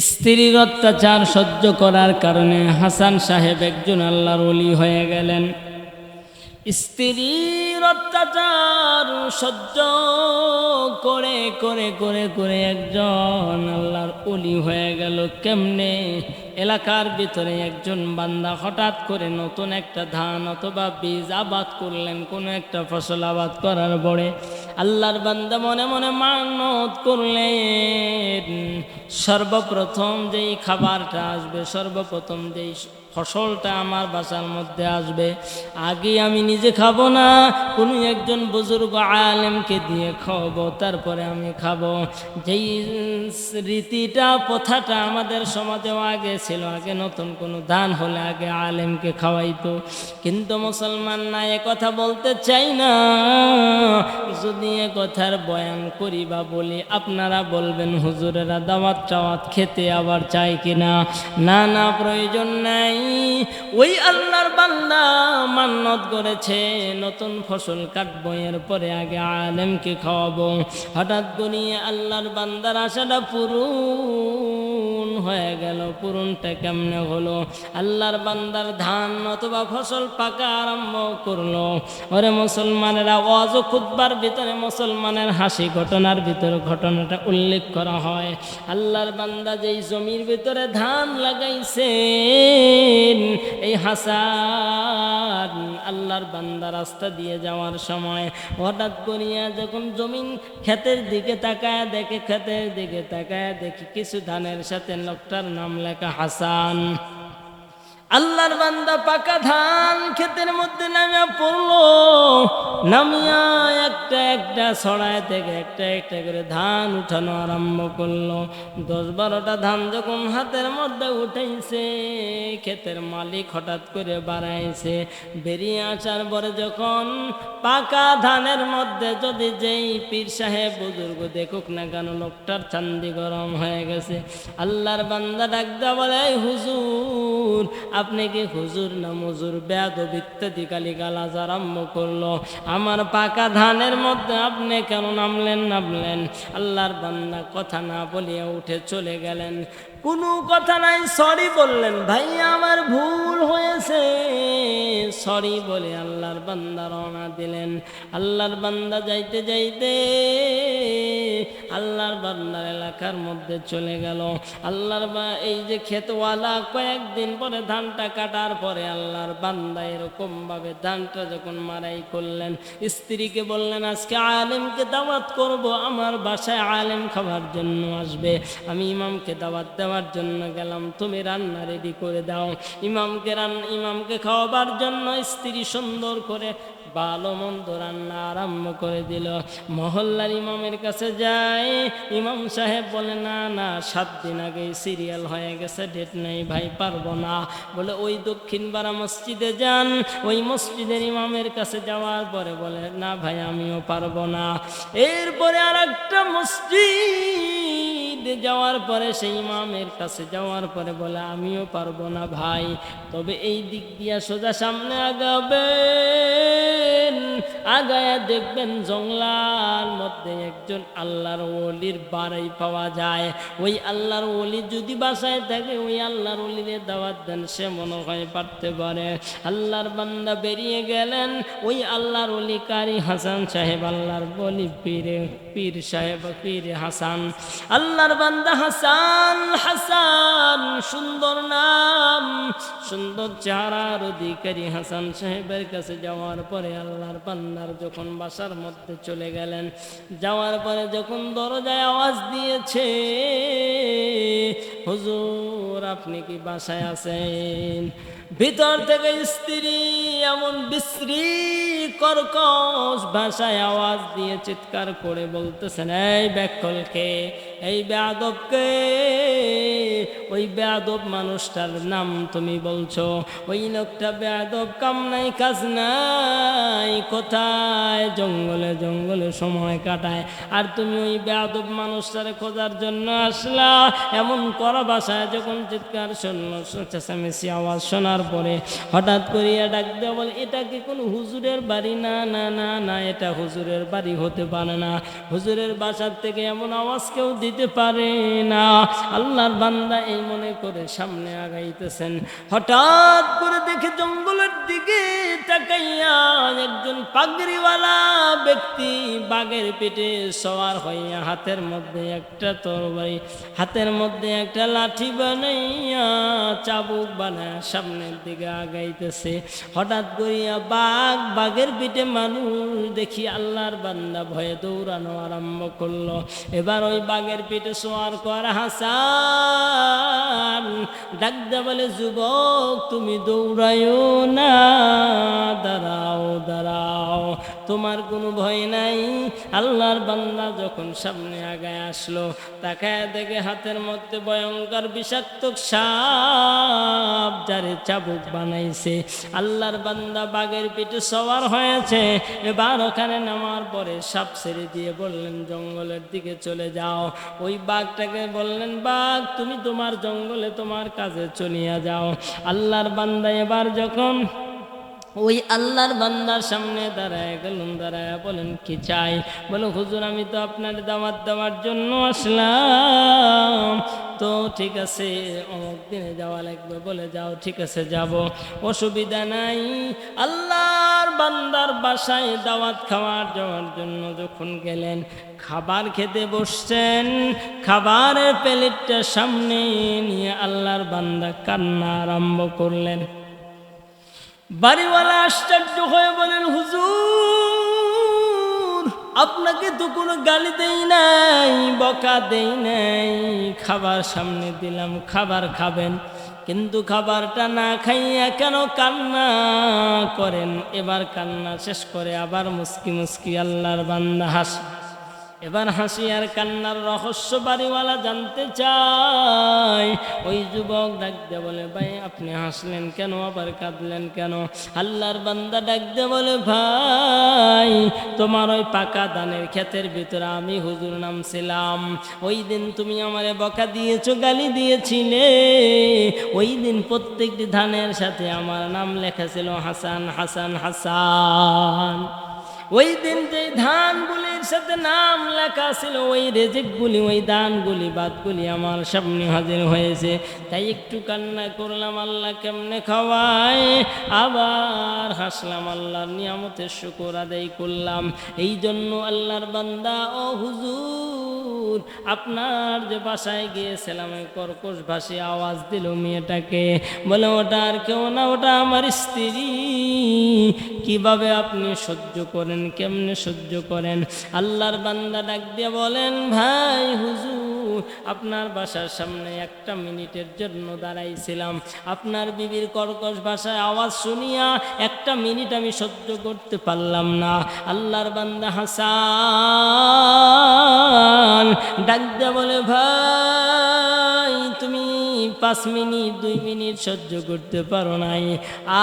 স্ত্রীর অত্যাচার সহ্য করার কারণে হাসান সাহেব একজন আল্লাহর অলি হয়ে গেলেন। স্ত্রীর অত্যাচার সহ্য করে করে করে করে একজন আল্লাহর অলি হয়ে গেল। কেমনে? এলাকার ভিতরে একজন বান্দা হঠাৎ করে নতুন একটা ধান অথবা বীজ আবাদ করলেন, কোনো একটা ফসল আবাদ করার পরে আল্লাহর বান্দা মনে মনে মানত করলেন, সর্বপ্রথম যেই খাবারটা আসবে, সর্বপ্রথম যেই ফসলটা আমার বাসার মধ্যে আসবে। আগে আমি নিজে খাব না, কোনো একজন বুজুর্গ আলেমকে দিয়ে খাওয়াবো, তারপরে আমি খাব। যেই রীতিটা প্রথাটা আমাদের সমাজেও আগে ছিল, আগে নতুন কোনো দান হলে আগে আলেমকে খাওয়াইতো। কিন্তু মুসলমান না, এ কথা বলতে চাই না। যদি এ কথার বয়ান করি বা বলি, আপনারা বলবেন, হুজুরেরা দাওয়াত টাওয়াত খেতে আবার চাই কিনা? না না, প্রয়োজন নাই। ওই আল্লাহর বান্দা মান্নত করেছে, নতুন ফসল কাটবো, এরপরে আগে আলেমকে খাওয়াবো। হঠাৎ করিয়ে আল্লাহর বান্দার আশাটা পূরণ হয়ে গেল, পূরণটা কেমনে হলো? আল্লাহর বান্দার ধান অথবা ফসল পাকা আরম্ভ করল। ওরে মুসলমানেরা, ওয়াজ ও খুতবার ভিতরে মুসলমানের হাসি ঘটনার ভিতরে ঘটনাটা উল্লেখ করা হয়। আল্লাহর বান্দা যেই জমির ভিতরে ধান লাগাইছেন, এই হাসান আল্লাহর বান্দা রাস্তা দিয়ে যাওয়ার সময় হঠাৎ করিয়া যখন জমিন ক্ষেতের দিকে তাকায়, দেখে ক্ষেতের দিকে তাকায়, দেখি কিছু ধানের সাথে লোকটার নাম লেখা হাসান। আল্লাহর বান্দা পাকা ধান ক্ষেতের মধ্যে নামে পড়ল। নামিয়া একটা একটা ছড়ায় থেকে একটা একটা করে ধান উঠানো আরম্ভ করল। দশ বারোটা ধান যখন হাতের মধ্যে উঠাইছে ক্ষেতের মালিক হঠাৎ করে বাড়াইছে। বেরিয়ে আসার পরে যখন পাকা ধানের মধ্যে যদি যেই পীর সাহেব বুজুর্গ দেখুক না কেন, লোকটার চান্দি গরম হয়ে গেছে। আল্লাহর বান্দা ডাকদা বলে, "এই হুজুর, আপনি কি হুজুর না মজুর? ব্যাদ ইত্যাদি কালি গালাজ আরম্ভ করল। আমার পাকা ধানের মধ্যে আপনি কেন নামলেন নামলেন? আল্লাহর বান্দা কথা না বলিয়া উঠে চলে গেলেন। কোনো কথা নাই সরি বললেন ভাই আমার ভুল হয়েছে। সরি বলে আল্লাহর বান্দা রওনা দিলেন। আল্লাহর বান্দা যাইতে যাইতে আল্লাহর বান্দার এলাকার মধ্যে চলে গেল। আল্লাহর বা, এই যে ক্ষেতওয়ালা কয়েকদিন পরে ধানটা কাটার পরে আল্লাহর বান্দা এরকম ভাবে ধানটা যখন মারাই করলেন, স্ত্রীকে বললেন, আজকে আলেমকে দাওয়াত করব, আমার বাসায় আলেম খাবার জন্য আসবে। আমি ইমামকে দাওয়াত দেওয়ার জন্য গেলাম, তুমি রান্না রেডি করে দাও। ইমামকে রান্না ইমামকে খাওয়াবার জন্য স্ত্রী সুন্দর করে ভালো মন্দ রান্না আরম্ভ করে দিল। মহল্লার ইমামের কাছে যায়। ইমাম সাহেব বলে, না না, সাত দিন আগে সিরিয়াল হয়ে গেছে ডেট নেই ভাই, পারব না। বলে, ওই দক্ষিণ পাড়া মসজিদে যান। ওই মসজিদের ইমামের কাছে যাওয়ার পরে বলে, না ভাই, আমিও পারব না। এরপরে আর একটা মসজিদ যাওয়ার পরে সেই ইমামের কাছে যাওয়ার পরে বলে, আমিও পারব না ভাই, তবে এই দিক দিয়া সোজা সামনে আগাবেন। আগায়া দেখবেন জংলার মধ্যে একজন আল্লাহর ওলির বাড়াই পাওয়া যায়। ওই আল্লাহর ওলি যদি বাসায় থাকে, ওই আল্লাহর ওলিরে দাওয়াত দেন, সে মনে হয় পারতে পারে। আল্লাহর বান্দা বেরিয়ে গেলেন, ওই আল্লাহর ওলি কারি হাসান সাহেব, আল্লাহর বলি পীরে, পীর সাহেব, পীর হাসান। আল্লাহর বান্দা হাসান হাসান, সুন্দর নাম, সুন্দর চেহারার অধিকারী হাসান সাহেবের কাছে যাওয়ার পরে আল্লাহর বান্দার যখন বাসার মধ্যে চলে গেলেন, যাওয়ার পরে যখন দরজায় আওয়াজ দিয়েছে, হুজুর, আপনি কি বাসায় আছেন? ভিতর থেকে স্ত্রী এমন বিশ্রী কর্কশ ভাষায় আওয়াজ দিয়ে চিৎকার করে বলতেছেন এই ব্যাকলকে এই বেয়াদবকে ওই বেয়াদব মানুষটার নাম তুমি বলছো। ওই লোকটা বেয়াদব, কাম নাই, কাজ নাই, কোথায়? জঙ্গলে জঙ্গলে সময় কাটায়। আর তুমি ওই বেয়াদব মানুষটারে খোঁজার জন্য আসলা। এমন করা বাসায় যখন চিৎকার শুনলো চেঁচামেচি আওয়াজ শোনার পরে হঠাৎ করিয়া ডাক দেওয়া বলে, এটা কি কোনো হুজুরের বাড়ি? না না না না, এটা হুজুরের বাড়ি হতে পারে না। হুজুরের বাসার থেকে এমন আওয়াজ কেউ দিতে পারে না। আল্লাহর বান্দা এই মনে করে সামনে আগাইতেছেন। হঠাৎ করে দেখে জঙ্গলের দিকে তাকাইয়া একজন পাগড়িওয়ালা ব্যক্তি বাঘের পেটে সওয়ার হইয়া হাতের মধ্যে একটা তরবারি, হাতের মধ্যে একটা লাঠি বানাইয়া চাবুক বানায় সামনের দিকে আগাইতেছে। হঠাৎ করিয়া বাঘ বাঘের পিঠে মানুষ দেখি আল্লাহর বান্দা ভয়ে দৌড়ানো আরম্ভ করল। এবার ওই বাঘের পিঠে সোয়ার করা হাসান ডাকদা বলে যুবক, তুমি দৌড়াইও না। দাঁড়াও দাঁড়াও, তোমার কোনো ভয় নাই। আল্লাহর বান্দা যখন সামনে আগায় আসলো, তাকায় দেখে হাতের মধ্যে ভয়ঙ্কর বিষাক্ত সাপ। যারে চাবুক বানাইছে। আল্লাহর বান্দা বাঘের পিঠে সওয়ার হয়েছে। এবার ওখানে নামার পরে সাপ ছেড়ে দিয়ে বললেন, জঙ্গলের দিকে চলে যাও। ওই বাঘটাকে বললেন, বাঘ, তুমি তোমার জঙ্গলে তোমার কাজে চলিয়া যাও। আল্লাহর বান্দা এবার যখন ওই আল্লাহর বান্দার সামনে দাঁড়ায় গেলুন, দাঁড়ায় বলেন, কি চাই? বলো, হুজুর, আমি তো আপনার দাওয়াত দেওয়ার জন্য আসলাম। তো ঠিক আছে, অমুক দিনে যাওয়া লাগবে, বলে যাও, ঠিক আছে, যাব। অসুবিধা নাই। আল্লাহর বান্দার বাসায় দাওয়াত খাওয়ার যাওয়ার জন্য যখন গেলেন, খাবার খেতে বসছেন, খাবারের প্লেটটা সামনে নিয়ে আল্লাহর বান্দা কান্না আরম্ভ করলেন। বাড়িওয়ালা আশ্চর্য হয়ে বলেন হুজুর আপনাকে তো কোনো গালি দেই নাই, বকা দেই নাই। খাবার সামনে দিলাম, খাবার খাবেন। কিন্তু খাবারটা না খাইয়া কেন কান্না করেন? এবার কান্না শেষ করে আবার মুস্কি মুস্কি আল্লাহর বান্দা হাস এবার হাসি আর কান্নার রহস্য বাড়িওয়ালা জানতে চাই ওই যুবক ডাক দে বলে, ভাই, আপনি হাসলেন কেন? আবার কাঁদলেন কেন? আল্লাহর বান্দা ডাক দে বলে, ভাই, তোমার ওই পাকা ধানের ক্ষেতের ভিতরে আমি হুজুর নামছিলাম। ওই দিন তুমি আমারে বকা দিয়েছ, গালি দিয়েছিলে। ওই দিন প্রত্যেকটি ধানের সাথে আমার নাম লেখা ছিল হাসান হাসান হাসান। ওই দিন যে ধানগুলির সাথে নাম লেখা ছিল, ওই রেজেকগুলি, ওই দানগুলি বাদগুলি আমার সামনে হাজির হয়েছে। তাই একটু কান্না করলাম, আল্লাহ কেমনে খাওয়ায়? আবার হাসলাম, আল্লাহর নিয়ামতের শুকর আদায় করলাম। এই জন্য আল্লাহর বান্দা, ও হুজুর আপনার যে বাসায় গিয়েছিলাম আমি কর্কশ ভাষী আওয়াজ দিল মেয়েটাকে। বলে, ওটা আর কেউ না, ওটা আমার স্ত্রী। কীভাবে আপনি সহ্য করেন, কেমনে সহ্য করেন? আল্লাহর বান্দা ডাক দিয়ে বলেন, ভাই, হুজুর আপনার বাসার সামনে একটা মিনিটের জন্য দাঁড়াইছিলাম। আপনার বিবির কর্কশ ভাষায় আওয়াজ শুনিয়া একটা মিনিট আমি সহ্য করতে পারলাম না। আল্লাহর বান্দা হাসান ডাক বলে, ভাই পাঁচ মিনিট, দুই মিনিট সহ্য করতে পারো নাই।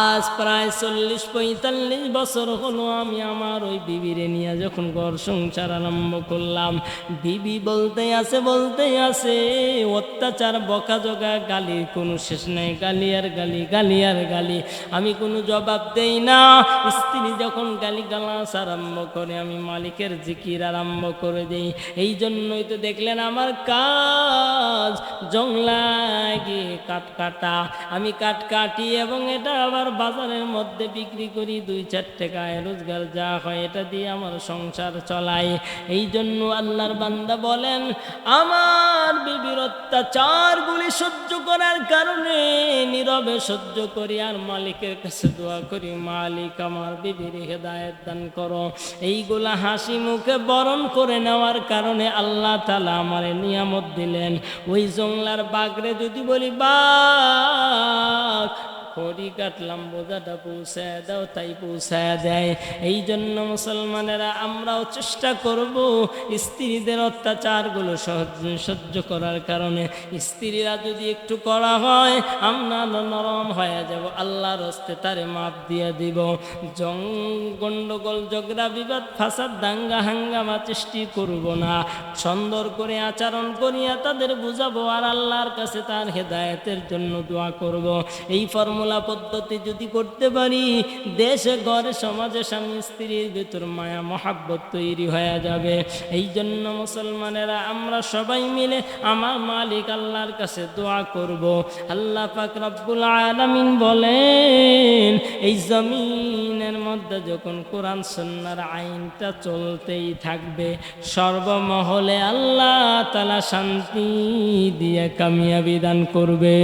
আজ প্রায় চল্লিশ, পঁয়তাল্লিশ বছর হলো আমি আমার ওই বিবিরে নিয়ে যখন ঘর সংসার আরম্ভ করলাম। বিবি বলতে আছে বলতে আছে, অত্যাচার, বকা জগা গালির কোনো শেষ নেই, গালি আর গালি গালি আর গালি। আমি কোনো জবাব দেই না। স্ত্রী যখন গালি গালাস আরম্ভ করে, আমি মালিকের জিকির আরম্ভ করে দেই। এই জন্যই তো দেখলেন আমার কাজ, জংলায় গিয়ে কাঠ কাটা। আমি কাঠ কাটি এবং এটা আবার বাজারের মধ্যে বিক্রি করি। দুই চার টাকায় রোজগার যা হয় এটা দিয়ে আমার সংসার চলাই এই জন্য আল্লাহর বান্দা বলেন, আমার বিবির অত্যাচারগুলি সহ্য করার কারণে নীরবে সহ্য করি আর মালিকের কাছে দোয়া করি। মালিক আমার বিবির হেদায়ত দান করো। এইগুলা হাসি মুখে বরণ করে নেওয়ার কারণে আল্লাহ তালা আমার নিয়ামত দিলেন। ওই জংলার বাগরে যদি বলি বাঘ খড়ি কাটলাম, বোঝাটা পৌঁছায় দাও, তাই পৌঁছায় দেয়। এই জন্য মুসলমানেরা আমরাও চেষ্টা করব স্ত্রীদের অত্যাচারগুলো সহ্য সহ্য করার কারণে। স্ত্রীরা যদি একটু করা হয়, আমরা নরম হয়ে যাব, আল্লাহর হস্তে তারে মাপ দিয়ে দিব। জং গণ্ডগোল ঝগড়া, বিবাদ, ফাসাদ, দাঙ্গা, হাঙ্গামা সৃষ্টি করব না। সুন্দর করে আচরণ করিয়া তাদের বুঝাবো, আর আল্লাহর কাছে তার হেদায়েতের জন্য দোয়া করব। এই ফর্মুলা পদ্ধতি যদি করতে পারি, দেশে, ঘরে, সমাজে, স্বামী, স্ত্রীর ভেতর মায়া, মহাব্বত তৈরি হয়ে যাবে। এই জন্য মুসলমানেরা, আমরা সবাই মিলে আমার মালিক আল্লাহর কাছে দোয়া করব। আল্লাহ পাক রব্বুল আলামিন বলেন, এই জমিনের মধ্যে যখন কোরআন সন্ন্যার আইনটা চলতেই থাকবে, সর্বমহলে আল্লাহ তালা শান্তি দিয়ে কামিয়াবি দান করবে।